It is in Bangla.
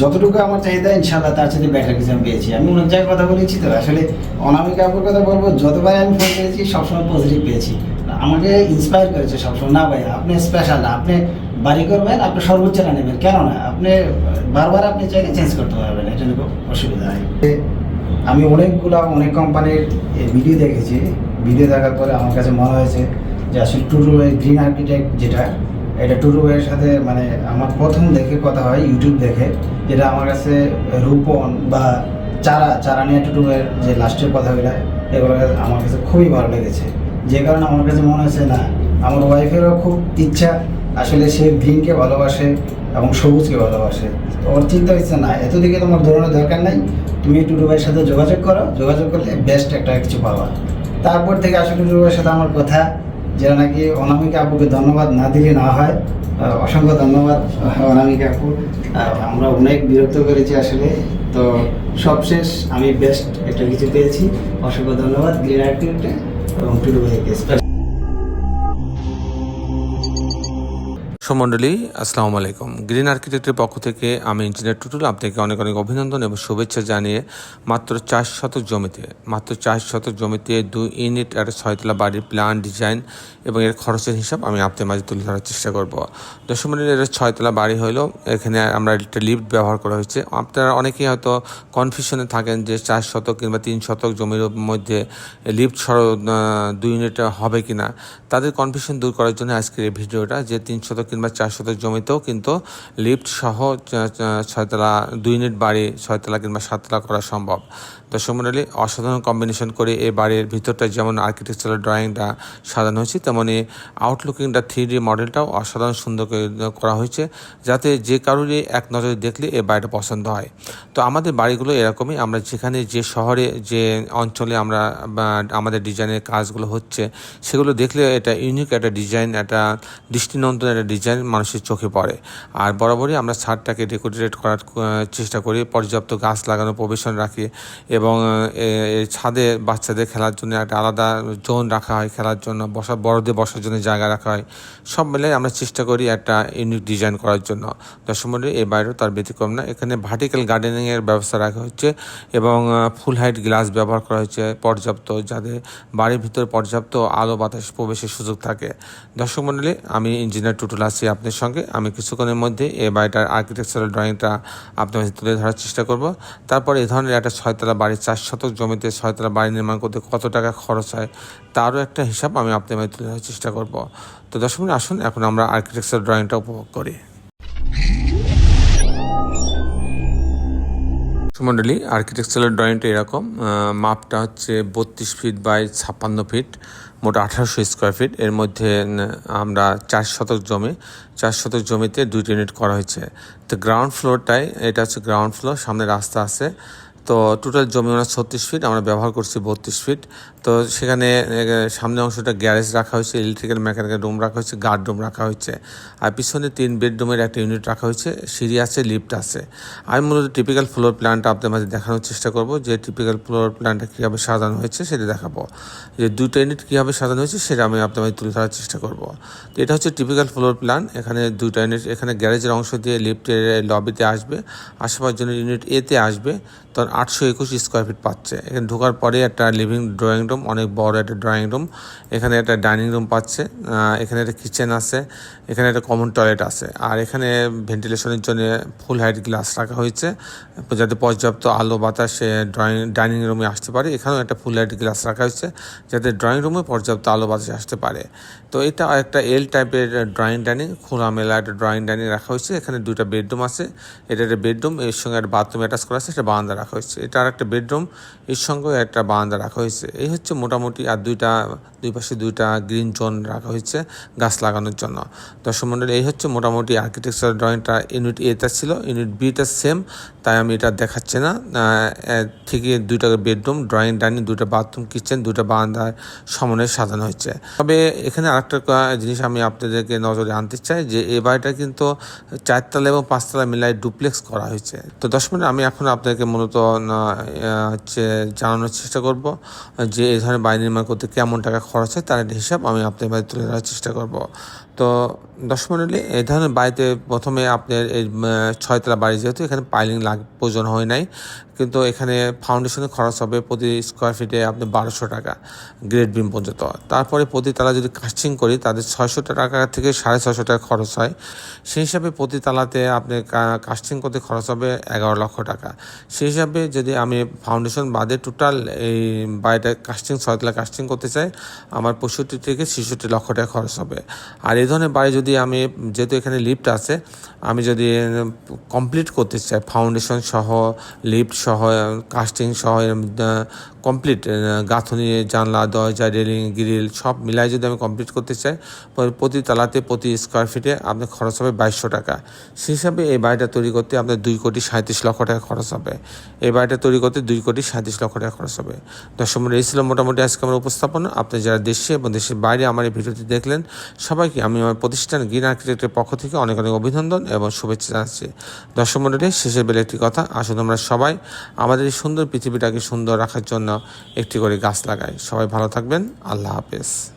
যতটুকু আমার চাহিদা ইনশাল্লাহ তার সাথে বেটার কিছু আমি পেয়েছি। আমি অনেক জায়গায় কথা বলেছি তো, আসলে অনামিকা আপুর কথা বলব, যতবার আমি ফোন করেছি, সবসময় পজিটিভ পেয়েছি। আমাকে ইন্সপায়ার করেছে সবসময়, না ভাই, আপনি স্পেশাল আপনি বাড়ি করবেন আপনি সর্বোচ্চ না নেবেন। কেন না আপনি, বারবার আপনি চাইলে চেঞ্জ করতে পারবেন, এটা নিয়ে অসুবিধা নেই। আমি অনেকগুলো, অনেক কোম্পানির ভিডিও দেখেছি। ভিডিও দেখার পরে আমার কাছে মনে হয়েছে যে আসলে টুরু গ্রিন আর্কিটেক্ট যেটা এটা টুরু এর সাথে মানে আমার প্রথম দেখে কথা হয় ইউটিউব দেখে, যেটা আমার কাছে রূপন বা চারা চারা নিয়ে টুটুবের যে লাস্টের কথাগুলো, এগুলো আমার কাছে খুবই ভালো লেগেছে। যে কারণে আমার কাছে মনে হয়েছে, না, আমার ওয়াইফেরও খুব ইচ্ছা, আসলে সে গ্রিনকে ভালোবাসে এবং সবুজকে ভালোবাসে। ওর চিন্তা হচ্ছে না এত দিকে তোমার দৌড়ানোর দরকার নাই, তুমি টুটু ভাইয়ের সাথে যোগাযোগ করো, যোগাযোগ করলে বেস্ট একটা কিছু পাওয়া তারপর থেকে আসলে টুটু ভাইয়ের সাথে আমার কথা যেটা নাকি অনামিকা আপুকে ধন্যবাদ না দিলে না হয় অসংখ্য ধন্যবাদ অনামিকা আপু। আমরা অনেক বিরক্ত করেছি আসলে। তো সবশেষ আমি বেস্ট একটা কিছু পেয়েছি। অসংখ্য ধন্যবাদ গ্রিন আর্কিটেক্টে এবং টুটু ভাইকে সুমণ্ডলী, আসসালামু আলাইকুম। গ্রিন আর্কিটেক্টের পক্ষ থেকে আমি ইঞ্জিনিয়ার টুটুল আপনাকে অনেক অনেক অভিনন্দন এবং শুভেচ্ছা জানিয়ে মাত্র চার শতক জমিতে, মাত্র চার শতক জমিতে দুই ইউনিট একটা ছয়তলা বাড়ির প্ল্যান ডিজাইন এবং এর খরচের হিসাব আমি আপনার মাঝে তুলে ধরার চেষ্টা করব। দশমন্ডির এটা ছয়তলা বাড়ি হলো, এখানে আমরা একটা লিফট ব্যবহার করা হয়েছে। আপনারা অনেকেই হয়তো কনফিউশনে থাকেন যে চার শতক কিংবা তিন শতক জমির মধ্যে লিফট সর দুই ইউনিট হবে কিনা। তাদের কনফিউশন দূর করার জন্য আজকের এই ভিডিওটা যে তিন শতক কিংবা চার শতক জমিতেও কিন্তু লিফট সহ ছয়তলা দুই ইউনিট বাড়ি ছয়তলা কিংবা সাততলা করা সম্ভব। দর্শক মন্ডলী, অসাধারণ কম্বিনেশন করে এই বাড়ির ভিতরটা যেমন আর্কিটেকচারাল ড্রয়িংটা সাজানো হয়েছে, তেমনি আউটলুকিংটা থ্রি ডি মডেলটাও অসাধারণ সুন্দর করে হয়েছে, যাতে যে কারোরই এক নজরে দেখলে এই বাড়িটা পছন্দ হয়। তো আমাদের বাড়িগুলো এরকমই, আমরা যেখানে যে শহরে, যে অঞ্চলে আমরা আমাদের ডিজাইনের কাজগুলো হচ্ছে, সেগুলো দেখলে এটা ইউনিক একটা ডিজাইন একটা দৃষ্টিনন্দন, একটা ডিজাইন মানুষের চোখে পড়ে। আর বরাবরই আমরা ছাদটাকে ডেকোরেট করার চেষ্টা করি, পর্যাপ্ত গাছ লাগানো, প্রবেশন রাখি এবং ছাদে বাচ্চাদের খেলার জন্য একটা আলাদা জোন রাখা হয়, খেলার জন্য বসা, বড়দের বসার জন্য জায়গা রাখা হয়। সব মিলে আমরা চেষ্টা করি একটা ইউনিক ডিজাইন করার জন্য। দর্শক মন্ডলী এই বাইরেও তার ব্যতিক্রম না। এখানে ভার্টিক্যাল গার্ডেনিংয়ের ব্যবস্থা রাখা হচ্ছে এবং ফুল হাইট গ্লাস ব্যবহার করা হয়েছে পর্যাপ্ত, যাতে বাড়ির ভিতরে পর্যাপ্ত আলো বাতাস প্রবেশের সুযোগ থাকে। দর্শক মন্ডলী, আমি ইঞ্জিনিয়ার টুটুল আছি আপনার সঙ্গে। আমি কিছুক্ষণের মধ্যে এই বাড়িটার আর্কিটেকচারাল ড্রয়িংটা আপনার তুলে ধরার চেষ্টা করব। তারপর এই ধরনের একটা ছয়তলা বাড়ি, চার শতক জমিতে ছয়তলা বাড়ি নির্মাণ করতে কত টাকা খরচ হয়, তারও একটা হিসাব আমি আপনার তুলে ধরার চেষ্টা করব। তো দশ মিনিট আসুন, এখন আমরা আর্কিটেকচার ড্রয়িংটা উপভোগ করি। মন্ডলী আর্কিটেকচারের ড্রয়িংটা এরকম মাপটা হচ্ছে বত্রিশ ফিট বাই ছাপ্পান্ন ফিট মোট আঠারোশো স্কোয়ার ফিট এর মধ্যে আমরা চার শতক জমি, চার শতক জমিতে দুইটি ইউনিট করা হয়েছে। তো গ্রাউন্ড ফ্লোরটাই এটা হচ্ছে গ্রাউন্ড ফ্লোর সামনে রাস্তা আছে। তো টোটাল জমি ওনার ছত্রিশ ফিট আমরা ব্যবহার করছি বত্রিশ ফিট তো সেখানে সামনে অংশটা গ্যারেজ রাখা হয়েছে ইলেকট্রিক্যাল মেকানিক্যাল রুম রাখা হয়েছে গার্ড রুম রাখা হয়েছে। আর পিছনে তিন বেডরুমের একটা ইউনিট রাখা হয়েছে, সিঁড়ি আছে লিফট আছে। আমি মূলত টিপিক্যাল ফ্লোর প্ল্যানটা আপনাদের মাঝে দেখানোর চেষ্টা করব, যে টিপিক্যাল ফ্লোর প্ল্যানটা কীভাবে সাজানো হয়েছে সেটা দেখাবো। যে দুটো ইউনিট কীভাবে সাজানো হয়েছে সেটা আমি আপনাদের মাঝে তুলে ধরার চেষ্টা করব। তো এটা হচ্ছে টিপিক্যাল ফ্লোর প্ল্যান এখানে দুটো ইউনিট এখানে গ্যারেজের অংশ দিয়ে লিফটের লবিতে আসবে আসার জন্য ইউনিট এতে আসবে। তখন আটশো একুশ স্কোয়ার ফিট পাচ্ছে। এখানে ঢোকার পরে একটা লিভিং ড্রয়িং রুম অনেক বড় একটা ড্রয়িং রুম এখানে একটা ডাইনিং রুম পাচ্ছে। এখানে একটা কিচেন আছে। এখানে একটা কমন টয়লেট আছে। আর এখানে ভেন্টিলেশনের জন্য ফুল হাইট গ্লাস রাখা হয়েছে। যাতে পর্যাপ্ত আলো, বাতাসে ড্রয়িং ডাইনিং রুমে আসতে পারে। এখানেও একটা ফুল হাইট গ্লাস রাখা হয়েছে, যাতে ড্রয়িং রুমে পর্যাপ্ত আলো, বাতাসে আসতে পারে। তো এটা একটা এল টাইপের ড্রয়িং ডাইনিং খোলামেলা একটা ড্রয়িং ডাইনিং রাখা হয়েছে। এখানে দুইটা বেডরুম আছে। এটা একটা বেডরুম এর সঙ্গে একটা বাথরুম অ্যাটাচ করা আছে একটা বারান্দা রাখা হয়েছে। এটা আর একটা বেডরুম। এর সঙ্গে একটা বারান্দা রাখা হয়েছে। এই হচ্ছে মোটামুটি আর দুইটা, দুই পাশে দুইটা গ্রিন জোন রাখা হয়েছে গাছ লাগানোর জন্য। দর্শক মন্ডল, এই হচ্ছে মোটামুটি আর্কিটেকচার ড্রয়িংটা ইউনিট এটা ছিল ইউনিট বিটা সেম তাই আমি এটা দেখাচ্ছি না। থেকে দুইটা বেডরুম ড্রয়িং ডাইনিং দুইটা বাথরুম কিচেন দুইটা বারান্দার সমন্বয়ে সাজানো হয়েছে। তবে এখানে আরেকটা জিনিস আমি আপনাদেরকে নজরে আনতে চাই যে এই বাড়িটা কিন্তু চারতলা এবং পাঁচতলা মিলাই ডুপ্লেক্স করা হয়েছে। তো দশ মিনিট আমি এখন আপনাদেরকে মূলত হচ্ছে জানানোর চেষ্টা করব যে এই ধরনের বাড়ি নির্মাণ করতে কেমন টাকা খরচ হয় তার হিসাব আমি আপনার বাড়ি তুলে ধরার চেষ্টা করব। তো দশ মিনিটে এই ধরনের বাড়িতে প্রথমে আপনার এই ছয়তলা বাড়ি যেহেতু এখানে পাইলিং লাগ, প্রয়োজন হয় নাই। কিন্তু এখানে ফাউন্ডেশনের খরচ হবে প্রতি স্কোয়ার ফিটে আপনি বারোশো টাকা গ্রেড বিম পর্যন্ত। তারপরে প্রতি তালা যদি কাস্টিং করি, তাদের ছয়শো টাকা থেকে সাড়ে ছয়শো টাকা খরচ হয়। সেই হিসাবে প্রতি তালাতে আপনি কাস্টিং করতে খরচ হবে এগারো লক্ষ টাকা। সেই হিসাবে যদি আমি ফাউন্ডেশন বাদে টোটাল এই বাড়িটা কাস্টিং, ছয়তলা কাস্টিং করতে চাই, আমার পঁয়ষট্টি থেকে ছেষট্টি লক্ষ টাকা খরচ হবে। আর এই ধরনের বাড়ি যদি আমি, যেহেতু এখানে লিফট আছে, আমি যদি কমপ্লিট করতে চাই ফাউন্ডেশন সহ লিফট সহ কাস্টিং সহ কমপ্লিট গাঁথনি, জানলা, দরজা রেলিং গ্রিল সব মিলাই যদি আমি কমপ্লিট করতে চাই প্রতি তালাতে, প্রতি স্কোয়ার ফিটে আপনার খরচ হবে বাইশশো টাকা। সেই হিসাবে এই বাড়িটা তৈরি করতে আপনার দুই কোটি সাঁত্রিশ লক্ষ টাকা খরচ হবে। এই বাড়িটা তৈরি করতে দুই কোটি সাঁত্রিশ লক্ষ টাকা খরচ হবে। দর্শক এই ছিল মোটামুটি আজকে আমার উপস্থাপনা। আপনি যারা দেশে এবং দেশের বাইরে আমার এই ভিডিওটি দেখলেন, সবাইকে আমি আমার প্রতিষ্ঠান গ্রিন আর্কিটেক্টের পক্ষ থেকে অনেক অনেক অভিনন্দন এবং শুভেচ্ছা জানাচ্ছি। দর্শক মন্ডলী, শেষের বেলা একটি কথা। আসুন আমরা সবাই আমাদের এই সুন্দর পৃথিবীটাকে সুন্দর রাখার জন্য একটি করে গাছ লাগাই। সবাই ভালো থাকবেন। আল্লাহ হাফেজ।